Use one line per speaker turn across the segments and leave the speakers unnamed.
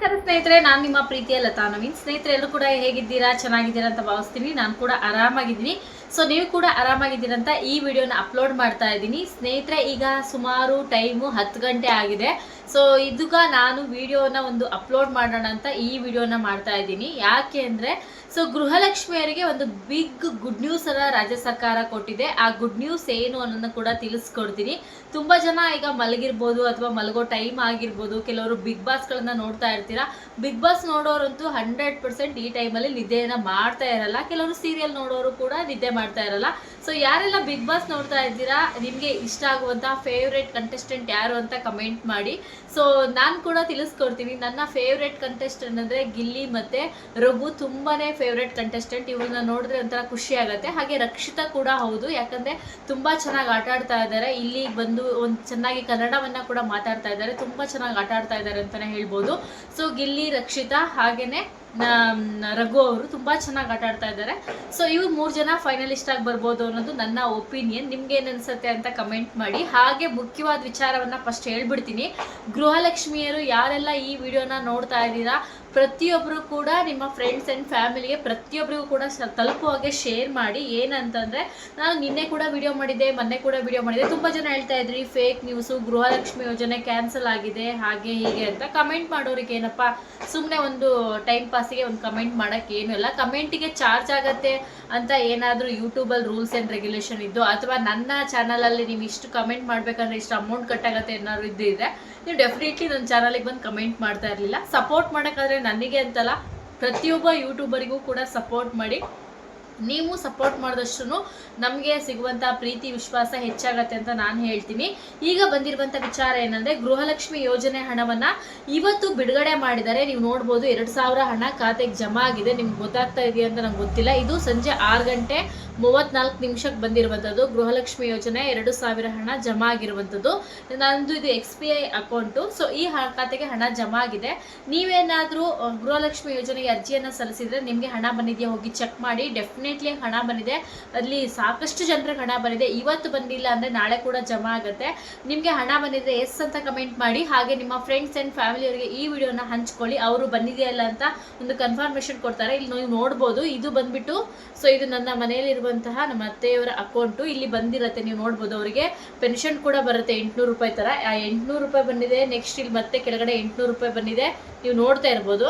ನಮಸ್ಕಾರ ಸ್ನೇಹಿತರೆ, ನಾನು ನಿಮ್ಮ ಪ್ರೀತಿಯ ಲತಾ ನವೀನ್. ಸ್ನೇಹಿತರೆ, ಎಲ್ಲರೂ ಕೂಡ ಹೇಗಿದ್ದೀರಾ? ಚೆನ್ನಾಗಿದ್ದೀರಾ ಅಂತ ಭಾವಿಸ್ತೀನಿ. ನಾನು ಕೂಡ ಆರಾಮಾಗಿದ್ದೀನಿ. ಸೊ ನೀವು ಕೂಡ ಆರಾಮಾಗಿದ್ದೀರಾ ಅಂತ ಈ ವಿಡಿಯೋನ ಅಪ್ಲೋಡ್ ಮಾಡ್ತಾ ಇದ್ದೀನಿ. ಸ್ನೇಹಿತರೆ, ಈಗ ಸುಮಾರು ಟೈಮು ಹತ್ತು ಗಂಟೆ ಆಗಿದೆ. ಸೊ ಇದೀಗ ನಾನು ವಿಡಿಯೋನ ಒಂದು ಅಪ್ಲೋಡ್ ಮಾಡೋಣ ಅಂತ ಈ ವಿಡಿಯೋನ ಮಾಡ್ತಾ ಇದ್ದೀನಿ. ಯಾಕೆ ಅಂದರೆ ಸೊ ಗೃಹಲಕ್ಷ್ಮಿಯರಿಗೆ ಒಂದು ಬಿಗ್ ಗುಡ್ ನ್ಯೂಸ್ ಅನ್ನ ರಾಜ್ಯ ಸರ್ಕಾರ ಕೊಟ್ಟಿದೆ. ಆ ಗುಡ್ ನ್ಯೂಸ್ ಏನು ಅನ್ನೋದನ್ನ ಕೂಡ ತಿಳಿಸ್ಕೊಡ್ತೀನಿ. ತುಂಬಾ ಜನ ಈಗ ಮಲಗಿರ್ಬೋದು ಅಥವಾ ಮಲಗೋ ಟೈಮ್ ಆಗಿರ್ಬೋದು. ಕೆಲವರು ಬಿಗ್ ಬಾಸ್ಗಳನ್ನ ನೋಡ್ತಾ ಇರ್ತೀರಾ? ಬಿಗ್ ಬಾಸ್ ನೋಡೋರಂತೂ ಹಂಡ್ರೆಡ್ ಪರ್ಸೆಂಟ್ ಈ ಟೈಮಲ್ಲಿ ನಿದ್ದೆಯನ್ನ ಮಾಡ್ತಾ ಇರಲ್ಲ. ಕೆಲವರು ಸೀರಿಯಲ್ ನೋಡೋರು ಕೂಡ ನಿದ್ದೆ ಮಾಡ್ತಾ ಇರಲ್ಲ. ಸೊ ಯಾರೆಲ್ಲ ಬಿಗ್ ಬಾಸ್ ನೋಡ್ತಾ ಇದ್ದೀರಾ ನಿಮಗೆ ಇಷ್ಟ ಆಗುವಂತಹ ಫೇವ್ರೇಟ್ ಕಂಟೆಸ್ಟೆಂಟ್ ಯಾರು ಅಂತ ಕಮೆಂಟ್ ಮಾಡಿ. ಸೊ ನಾನು ಕೂಡ ತಿಳಿಸ್ಕೊಡ್ತೀನಿ. ನನ್ನ ಫೇವ್ರೇಟ್ ಕಂಟೆಸ್ಟೆಂಟ್ ಅಂದರೆ ಗಿಲ್ಲಿ ಮತ್ತೆ ರಘು ತುಂಬಾನೇ ಫೇವ್ರೆಟ್ ಕಂಟೆಸ್ಟೆಂಟ್ ಇವ್ರನ್ನ ನೋಡಿದ್ರೆ ಒಂಥರ ಖುಷಿ ಆಗುತ್ತೆ. ಹಾಗೆ ರಕ್ಷಿತಾ ಕೂಡ ಹೌದು. ಯಾಕಂದ್ರೆ ತುಂಬಾ ಚೆನ್ನಾಗಿ ಆಟ ಆಡ್ತಾ ಇದ್ದಾರೆ. ಇಲ್ಲಿ ಬಂದು ಒಂದು ಚೆನ್ನಾಗಿ ಕನ್ನಡವನ್ನ ಕೂಡ ಮಾತಾಡ್ತಾ ಇದ್ದಾರೆ. ತುಂಬಾ ಚೆನ್ನಾಗಿ ಆಟ ಆಡ್ತಾ ಇದ್ದಾರೆ ಅಂತಾನೆ ಹೇಳ್ಬೋದು. ಸೊ ಗಿಲ್ಲಿ, ರಕ್ಷಿತಾ ಹಾಗೇನೆ ರಘು ಅವರು ತುಂಬಾ ಚೆನ್ನಾಗಿ ಆಟ ಆಡ್ತಾ ಇದ್ದಾರೆ. ಸೊ ಇವ್ರು ಮೂರು ಜನ ಫೈನಲಿಸ್ಟ್ ಆಗಿ ಬರ್ಬೋದು ಅನ್ನೋದು ನನ್ನ ಒಪಿನಿಯನ್ ನಿಮ್ಗೆ ಏನ್ ಅನ್ಸುತ್ತೆ ಅಂತ ಕಮೆಂಟ್ ಮಾಡಿ. ಹಾಗೆ ಮುಖ್ಯವಾದ ವಿಚಾರವನ್ನ ಫಸ್ಟ್ ಹೇಳ್ಬಿಡ್ತೀನಿ. ಗೃಹಲಕ್ಷ್ಮಿಯರು ಯಾರೆಲ್ಲ ಈ ವಿಡಿಯೋನ ನೋಡ್ತಾ ಇದ್ದೀರಾ? ಪ್ರತಿಯೊಬ್ಬರು ಕೂಡ ನಿಮ್ಮ ಫ್ರೆಂಡ್ಸ್ ಆ್ಯಂಡ್ ಫ್ಯಾಮಿಲಿಗೆ ಪ್ರತಿಯೊಬ್ಬರಿಗೂ ಕೂಡ ತಲುಪುವ ಹಾಗೆ ಶೇರ್ ಮಾಡಿ. ಏನಂತಂದರೆ, ನಾನು ನಿನ್ನೆ ಕೂಡ ವಿಡಿಯೋ ಮಾಡಿದ್ದೆ, ಮೊನ್ನೆ ಕೂಡ ವಿಡಿಯೋ ಮಾಡಿದ್ದೆ. ತುಂಬ ಜನ ಹೇಳ್ತಾ ಇದ್ರಿ ಫೇಕ್ ನ್ಯೂಸು ಗೃಹಲಕ್ಷ್ಮಿ ಯೋಜನೆ ಕ್ಯಾನ್ಸಲ್ ಆಗಿದೆ, ಹಾಗೆ ಹೀಗೆ ಅಂತ ಕಮೆಂಟ್ ಮಾಡೋರಿಗೆ ಏನಪ್ಪ ಸುಮ್ಮನೆ ಒಂದು ಟೈಮ್ ಪಾಸಿಗೆ ಒಂದು ಕಮೆಂಟ್ ಮಾಡೋಕ್ಕೇನು ಇಲ್ಲ. ಕಮೆಂಟಿಗೆ ಚಾರ್ಜ್ ಆಗತ್ತೆ. ಅಂತ ಏನಾದರೂ ಯೂಟ್ಯೂಬಲ್ಲಿ ರೂಲ್ಸ್ ಆ್ಯಂಡ್ ರೆಗ್ಯುಲೇಷನ್ ಇದ್ದು ಅಥವಾ ನನ್ನ ಚಾನಲಲ್ಲಿ ನೀವು ಇಷ್ಟು ಕಮೆಂಟ್ ಮಾಡಬೇಕಂದ್ರೆ ಇಷ್ಟು ಅಮೌಂಟ್ ಕಟ್ಟಾಗತ್ತೆ ಏನಾದ್ರು ಇದ್ದಿದ್ರೆ ನೀವು ಡೆಫಿನೆಟ್ಲಿ ನನ್ನ ಚಾನಲಿಗೆ ಬಂದು ಕಮೆಂಟ್ ಮಾಡ್ತಾ ಇರಲಿಲ್ಲ. ಸಪೋರ್ಟ್ ಮಾಡೋಕ್ಕಾದ್ರೆ ನನಗೆ ಅಂತಲ್ಲ ಪ್ರತಿಯೊಬ್ಬ ಯೂಟ್ಯೂಬರಿಗೂ ಕೂಡ ಸಪೋರ್ಟ್ ಮಾಡಿ. ನೀವು ಸಪೋರ್ಟ್ ಮಾಡಿದಷ್ಟು ನಮಗೆ ಸಿಗುವಂಥ ಪ್ರೀತಿ, ವಿಶ್ವಾಸ ಹೆಚ್ಚಾಗತ್ತೆ ಅಂತ ನಾನು ಹೇಳ್ತೀನಿ. ಈಗ ಬಂದಿರುವಂಥ ವಿಚಾರ ಏನಂದ್ರೆ ಗೃಹಲಕ್ಷ್ಮಿ ಯೋಜನೆ ಹಣವನ್ನ ಇವತ್ತು ಬಿಡುಗಡೆ ಮಾಡಿದರೆ ನೀವು ನೋಡ್ಬೋದು ಎರಡು ಸಾವಿರ ಹಣ ಖಾತೆಗೆ ಜಮಾ ಆಗಿದೆ. ನಿಮ್ಗೆ ಗೊತ್ತಾಗ್ತಾ ಇದೆಯಾ ಅಂತ ನಂಗೆ ಗೊತ್ತಿಲ್ಲ. ಇದು ಸಂಜೆ ಆರು ಗಂಟೆ ಮೂವತ್ನಾಲ್ಕು ನಿಮಿಷಕ್ಕೆ ಬಂದಿರುವಂಥದ್ದು. ಗೃಹಲಕ್ಷ್ಮಿ ಯೋಜನೆ ಎರಡು ಸಾವಿರ ಹಣ ಜಮಾ ಆಗಿರುವಂಥದ್ದು. ನಂದು ಇದು X B I account. So ಈ ಖಾತೆಗೆ ಹಣ ಜಮಾ ಆಗಿದೆ. ನೀವೇನಾದರೂ, ಗೃಹಲಕ್ಷ್ಮಿ ಯೋಜನೆಗೆ ಅರ್ಜಿಯನ್ನು ಸಲ್ಲಿಸಿದರೆ ನಿಮಗೆ ಹಣ ಬಂದಿದೆಯಾ ಹೋಗಿ ಚೆಕ್ ಮಾಡಿ. ಡೆಫಿನೆಟ್ಲಿ ಹಣ ಬಂದಿದೆ. ಅಲ್ಲಿ ಸಾಕಷ್ಟು ಜನರಿಗೆ ಹಣ ಬಂದಿದೆ. ಇವತ್ತು ಬಂದಿಲ್ಲ ಅಂದರೆ ನಾಳೆ ಕೂಡ ಜಮಾ ಆಗುತ್ತೆ. ನಿಮಗೆ ಹಣ ಬಂದಿದ್ರೆ ಎಸ್ ಅಂತ ಕಮೆಂಟ್ ಮಾಡಿ. ಹಾಗೆ ನಿಮ್ಮ ಫ್ರೆಂಡ್ಸ್ ಆ್ಯಂಡ್ ಫ್ಯಾಮಿಲಿಯವರಿಗೆ ಈ ವಿಡಿಯೋನ ಹಂಚ್ಕೊಳ್ಳಿ. ಅವರು ಬಂದಿದೆಯಲ್ಲ ಅಂತ ಒಂದು ಕನ್ಫರ್ಮೇಷನ್ ಕೊಡ್ತಾರೆ. ಇಲ್ಲಿ ನೀವು ನೋಡ್ಬೋದು. ಇದು ಬಂದ್ಬಿಟ್ಟು ಸೊ ಇದು ನನ್ನ ಮನೆಯಲ್ಲಿರುವಂತಹ ನಮ್ಮ ಅತ್ತೆಯವರ ಅಕೌಂಟು ಇಲ್ಲಿ ಬಂದಿರತ್ತೆ. ನೀವು ನೋಡ್ಬೋದು ಅವರಿಗೆ. ಪೆನ್ಷನ್ ಕೂಡ ಬರುತ್ತೆ. ಎಂಟುನೂರು ರೂಪಾಯಿ ಥರ ಆ ಎಂಟುನೂರು ರೂಪಾಯಿ ಬಂದಿದೆ. ನೆಕ್ಸ್ಟ್ ಇಲ್ಲಿ ಮತ್ತೆ ಕೆಳಗಡೆ ಎಂಟುನೂರು ರೂಪಾಯಿ ಬಂದಿದೆ. ನೀವು ನೋಡ್ತಾ ಇರ್ಬೋದು.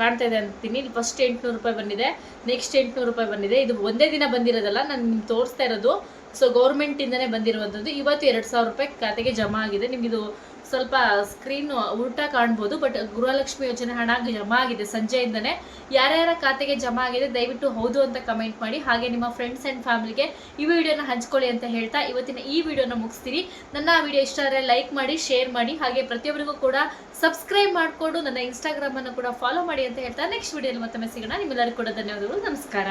ಕಾಣ್ತಾ ಇದೆ ಅಂತೀನಿ. ಇಲ್ಲಿ ಫಸ್ಟ್ ಎಂಟುನೂರು ರೂಪಾಯಿ ಬಂದಿದೆ. ನೆಕ್ಸ್ಟ್ ಎಂಟುನೂರು ರೂಪಾಯಿ ಬಂದಿದೆ. ಇದು ಒಂದೇ ದಿನ ಬಂದಿರೋದಲ್ಲ, ನಾನು ನಿಮ್ಗೆ ತೋರಿಸ್ತಾ ಇರೋದು. ಸೊ ಗೌರ್ಮೆಂಟಿಂದನೇ ಬಂದಿರುವಂಥದ್ದು. ಇವತ್ತು ಎರಡು ಸಾವಿರ ರೂಪಾಯಿ ಖಾತೆಗೆ ಜಮಾ ಆಗಿದೆ. ನಿಮಗಿದು ಸ್ವಲ್ಪ ಸ್ಕ್ರೀನ್ ಉಲ್ಟ ಕಾಣ್ಬೋದು ಬಟ್ ಗೃಹಲಕ್ಷ್ಮಿ ಯೋಜನೆ ಹಣ ಜಮಾ ಆಗಿದೆ. ಸಂಜೆಯಿಂದನೇ ಯಾರ್ಯಾರ ಖಾತೆಗೆ ಜಮಾ ಆಗಿದೆ, ದಯವಿಟ್ಟು ಹೌದು ಅಂತ ಕಮೆಂಟ್ ಮಾಡಿ. ಹಾಗೆ ನಿಮ್ಮ ಫ್ರೆಂಡ್ಸ್ ಆ್ಯಂಡ್ ಫ್ಯಾಮಿಲಿಗೆ ಈ ವಿಡಿಯೋನ ಹಂಚ್ಕೊಳ್ಳಿ ಅಂತ ಹೇಳ್ತಾ ಇವತ್ತಿನ ಈ ವಿಡಿಯೋನ ಮುಗಿಸ್ತೀನಿ. ನನ್ನ ವಿಡಿಯೋ ಇಷ್ಟ ಆದರೆ ಲೈಕ್ ಮಾಡಿ ಶೇರ್ ಮಾಡಿ. ಹಾಗೆ ಪ್ರತಿಯೊಬ್ಬರಿಗೂ ಕೂಡ ಸಬ್ಸ್ಕ್ರೈಬ್ ಮಾಡಿಕೊಂಡು ನನ್ನ ಇನ್ಸ್ಟಾಗ್ರಾಮನ್ನು ಕೂಡ ಫಾಲೋ ಮಾಡಿ ಅಂತ ಹೇಳ್ತಾ ನೆಕ್ಸ್ಟ್ ವಿಡಿಯೋಲಿ ಮತ್ತೊಮ್ಮೆ ಸಿಗೋಣ. ನಿಮ್ಮೆಲ್ಲರಿಗೂ ಕೂಡ ಧನ್ಯವಾದಗಳು. ನಮಸ್ಕಾರ.